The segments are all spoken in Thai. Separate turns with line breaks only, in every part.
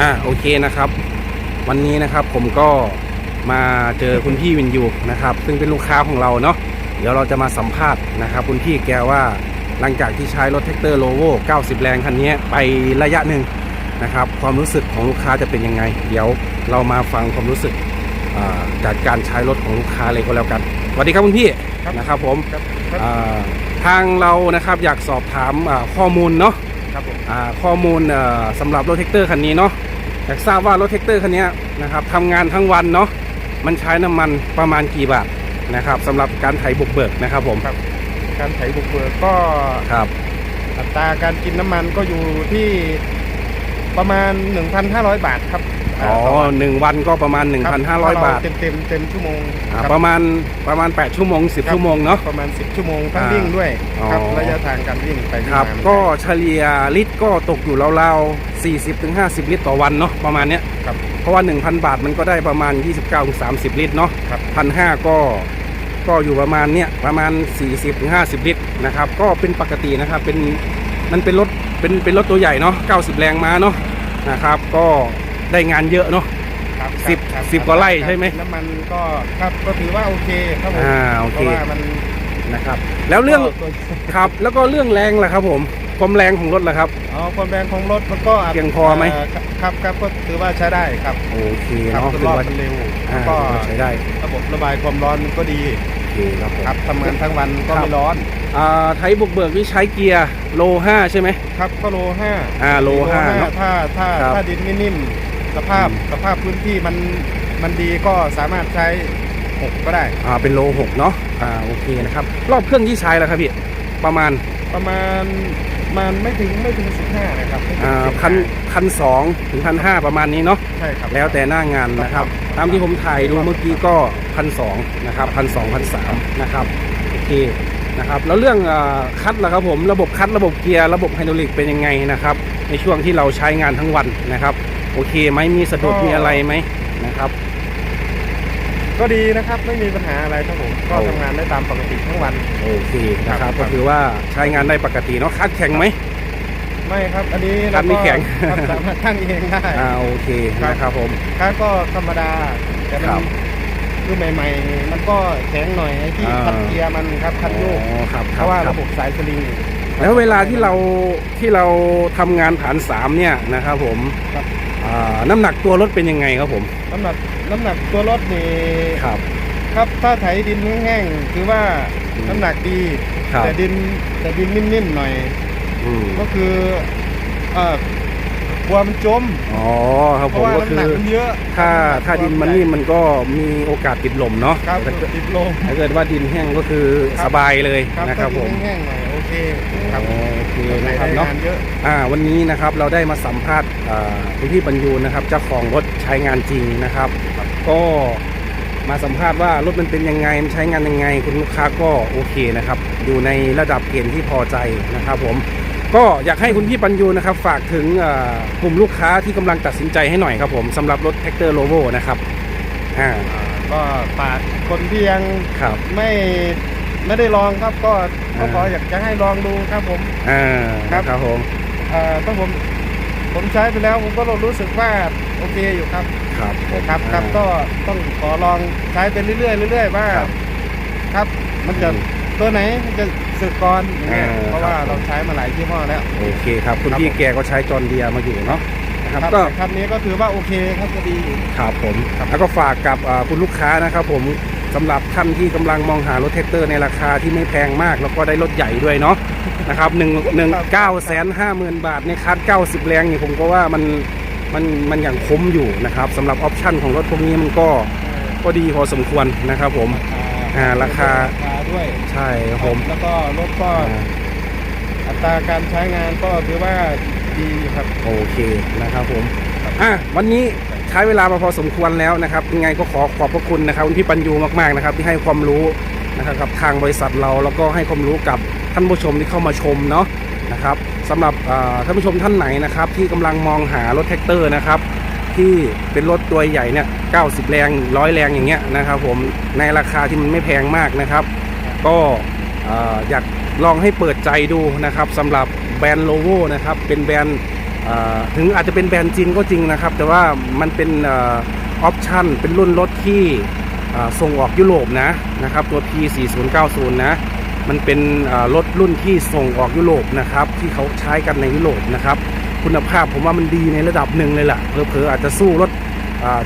อ่าโอเคนะครับ วันนี้นะครับผมก็มาเจอคุณพี่วินยูนะครับ ซึ่งเป็นลูกค้าของเราเนาะเดี๋ยวเราจะมาสัมภาษณ์นะครับคุณพี่แกว่าหลังจากที่ใช้รถแท็กเตอร์โลโว90 แรงคันนี้ไประยะหนึ่งนะครับ ความรู้สึกของลูกค้าจะเป็นยังไง เดี๋ยวเรามาฟังความรู้สึกอ่าจากการใช้รถของลูกค้าเลยก็แล้วกันสวัสดีครับคุณพี่
ครับ
นะครับผม
ครับครับ
อ่าทางเรานะครับอยากสอบถามอ่าข้อมูลเนาะ
ครับผม
อ่าข้อมูลเอ่อสำหรับรถแท็กเตอร์คันนี้เนาะอยากทราบว่ารถแท็กเตอร์คันนี้นะครับทำงานทั้งวันเนาะมันใช้น้ำมันประมาณกี่บาทนะครับสำหรับการไถบุกเบิกนะครับผม
ครับการไถบุกเบิกก็
ครับ
อัตราการกินน้ำมันก็อยู่ที่ประมาณ 1,500 บาทครับ
อ๋อ
ต่วัน
หนึ่งวันก็ประมาณ
ค
1,500 บาท
เต็มเต็มๆเต็มชั่วโมง
อ่า
ครับ
ประมาณประมาณ 8 ชั่วโมง 10 ชั่วโมงเนาะ
ประมาณ 10 ชั่วโมงทั้ง
อ่า
วิ่งด้วยครับ
อ๋อ
ระยะทางการวิ่งไปวิ่ง
ครับ
มา
ก็เฉลี่ยลิตรก็ตกอยู่ราวๆ 40-50 ลิตรต่อวันเนาะประมาณเนี้ย
ครับ
เพราะว่า 1,000 บาทมันก็ได้ประมาณ 29-30 ลิตรเนาะ
ครับ
พันห้าก็ก็อยู่ประมาณเนี้ยประมาณ 40-50 ลิตรนะครับ ก็เป็นปกตินะครับ เป็นมันเป็นรถเป็นเป็นรถตัวใหญ่เนาะ 90 แรงม้าเนาะนะครับ ก็ ได้งานเยอะเนาะ
ครับ
สิบ
ครับ
สิบกว่าไร่ใช่ไหม
น้ำมันก็ครับก็ถือว่าโอเคครับผม
อ่าโอ
เพ
เค
ราะว่ามัน
นะครับ แล้วเรื่อง
ก็
ครับแล้วก็เรื่องแรงล่ะครับผมความแรงของรถล่ะครับ
อ๋อความแรงของรถมันก็าจ
เพียงพอไหม
เครับครับก็ถือว่าใช้ได้ครับ
โอเค
ครับ
เนาะ
คือ
ถื
ร
อ
อบ
ว่า
มันเร็ว
อ่า
แล้วก็
ถือว่าใช้ได้
ระบบระบายความร้อนมันก็ดี
โอเคครับผม
ครับทำงานทั้งวันก็
ครับ
ไม่ร้อน
อ่าไทยบุกเบิกที่ใช้เกียร์โล5ใช่ไหม
ครับก็โลห้า
อ่าโลห้าเนอะ
ถ้าถ้า
ครับ
ถ้าดินไม่นิ่ม สภาพ
อืม
สภาพพื้นที่มันมันดีก็สามารถใช้หกก็ได้
อ่าเป็นโล6เนาะอ่าโอเคนะครับ รอบเครื่องที่ใช้แล้วครับพี่ประมาณ
ประมาณมันไม่ถึงไม่ถึงสิบห้านะครับไม่ถึง
อ่า
15
พันพันสองถึงพันห้าประมาณนี้เนาะ
ใช่ครับ
แล้วแต่หน้างานนะครับ
ครับ
ตามที่ผมถ่ายดูเมื่อกี้ก็พันสองนะครับพันสองพันสามนะครับโอเคนะครับแล้วเรื่องอาคัดล่ะครับผมระบบคัดระบบเกียร์ระบบไฮดรอลิกเป็นยังไงนะครับ ในช่วงที่เราใช้งานทั้งวันนะครับ โอเคไหมมีสะดุดมีอะไรไหมนะครับ
ก็ดีนะครับไม่มีปัญหาอะไรครับผมก็
โอ้
ทำงานได้ตามปกติทั้งวัน
โอเคนะค
ครั
รับบก็คือว่าใช้งานได้ปกติเนาะคัดแข็งไหม
ไม่ครับ อันนี้
ครับไม่แข็ง
เราก็สามารถตั้งเองได้
อ่าโอเค
ครับ
นะครับผม
ครับก็ธรรมดาแต่มั
ครั
น
บ
คือใหม่ ๆ มันก็แข็งหน่อยไอ้ที่
อ่า
คัดเกียร์มันครับคันโยก
อ๋อครับ
เพ
ครับ
ราะว่า
ครั
ระ
บ
บบสายสลิง
แล้วเวลาที่เราที่เราทำงานฐานสามเนี่ยนะครับผม
ครับ
อ่าน้ำหนักตัวรถเป็นยังไงครับผม
น้ำหนักน้ำหนักตัวรถนี่
ครับ
ครับถ้าไถดินแห้งๆคือว่า
อืม
น้ำหนักดี
ครับ
แต่ดินแต่ดินนิ่มๆหน่อย
อืม
ก็คือเอ่อกลัวมันจม
อ๋อครับ
เพ
ผม
ราะว่า
ก็คื
น้ำหนั
อก
มันเยอะ
ถ้าถ้าดินมันนิ่มมันก็มีโอกาสติดลมเนาะ
ครับ
แต่ถ้า
ติดลม
ถ้าเกิดว่าดินแห้งก็คือ
ครับ
สบายเลย
ครับ
นะครับ
ถ้า
ผ
ดิ
ม
นแห้งๆหน่อย โอเคครับ
อ๋อโอเค
ไหน
นะครับ
ได้
เนาะ
งานเยอะ
อ่าวันนี้นะครับเราได้มาสัมภาษณ์อ่าคุณพี่บรรยูนะครับเจ้าของรถใช้งานจริงนะครับ ก็มาสัมภาษณ์ว่ารถมันเป็นยังไงมันใช้งานยังไง คุณลูกค้าก็โอเคนะครับ อยู่ในระดับเกณฑ์ที่พอใจนะครับผมก็อยากให้คุณพี่บรรยูนะครับ ฝากถึงอ่ากลุ่มลูกค้าที่กำลังตัดสินใจให้หน่อยครับผมสำหรับรถแท็กเตอร์โลโวนะครับอ่า
ก็ฝากคนที่ยัง
ครับ
ไม่ ไม่ได้ลองครับก็ก็
อ่า
ขออยากจะให้ลองดูครับผม
อ่า
ครับ
นะครับผม
เอ่อถ้าผมผมใช้ไปแล้วผมก็รู้สึกว่าโอเคอยู่ครับ
ครับผม
ครับครับ
อ่า
ก็ต้องขอลองใช้ไปเรื่อยๆเรื่อยๆว่า
ครับ
ครับมันจะ
อืม
ตัวไหนมันจะสึกก่อนอย่างเงี้ย
อ่า
เพราะว่า
ครับ
เราใช้มาหลายยี่ห้อแล้ว
โอเคครับ คุณ
ครับ
พี่แกก็ใช้จอร์นเดียมาอยู่เนาะนะครับ
ครับ
ก็
แต่คันนี้ก็ถือว่าโอเคครับก็ดี
ครับผมแล้วก็ฝากกับอ่าคุณลูกค้านะครับผม สำหรับท่านที่กำลังมองหารถแท็กเตอร์ในราคาที่ไม่แพงมาก แล้วก็ได้รถใหญ่ด้วยเนาะนะครับหนึ่งหนึ่งเก้าแสนห้าหมื่นบาทในคัสเก้าสิบแรงนี่ผมก็ว่ามันมันมันอย่างคุ้มอยู่นะครับสำหรับออปชั่นของรถพวกนี้มันก็ก็ดีพอสมควรนะครับผมอ่าราคา
ราคาด้วย
ใช่ครับผม
แล้วก็รถก็
อั
ตราการใช้งานก็ถือว่าดีครับ
โอเคนะครับผมอะวันนี้ ใช้เวลามาพอสมควรแล้วนะครับยังไงก็ขอขอบพระคุณนะครับคุณพี่ปัญญูมากๆนะครับที่ให้ความรู้นะครับกับทางบริษัทเราแล้วก็ให้ความรู้กับท่านผู้ชมที่เข้ามาชมเนาะนะครับสำหรับท่านผู้ชมท่านไหนนะครับ ที่กำลังมองหารถแท็กเตอร์นะครับ ที่เป็นรถตัวใหญ่เนี่ย90แรง100แรงอย่างเงี้ยนะครับ ผมในราคาที่มันไม่แพงมากนะครับ ก็เอ่อยากลองให้เปิดใจดูนะครับสำหรับแบรนด์โลโวนะครับเป็นแบรนด์ ถึงอาจจะเป็นแบรนด์จีนก็จริงนะครับ แต่ว่ามันเป็นออปชั่นเป็นรุ่นรถที่ส่งออกยุโรปนะนะครับตัว P4090 นะมันเป็นรถรุ่นที่ส่งออกยุโรปนะครับที่เขาใช้กันในยุโรปนะครับคุณภาพผมว่ามันดีในระดับหนึ่งเลยล่ะเผลอๆอาจจะสู้รถ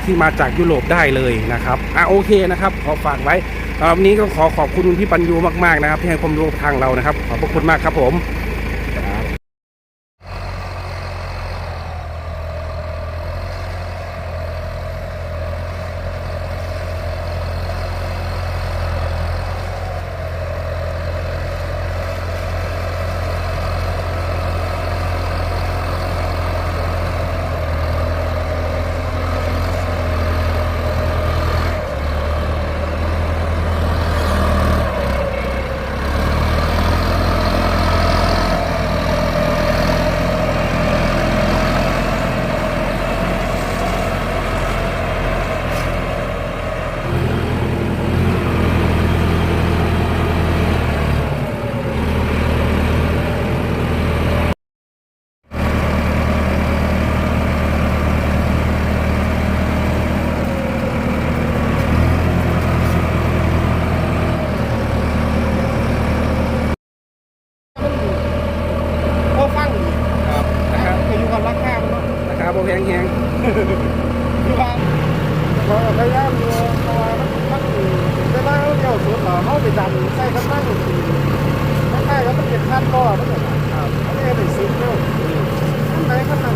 ที่มาจากยุโรปได้เลยนะครับอะโอเคนะครับขอฝากไว้รับวันนี้ก็ขอขอบคุณคุณพี่ปัญญูมากๆนะครับที่ให้ความรู้ทางเรานะครับ ขอบพระคุณมากครับผม
โอ้ฟัง
ครับนะครับ
ก็อยู่กับราคามันเนาะ
นะครับโอ แพงแฮง
อยู่ว่าเราพยายามอยู่เพราะว่ามันมันเวลาเราเดียวสุดเราเขาไปดันใส่กันมากกว่าทีคล้ายๆแล้วมันเป็นขั้นต่อมันเหมือนครับอันนี้เป็นซิงเกิลขั้นไหนขั้นนั้น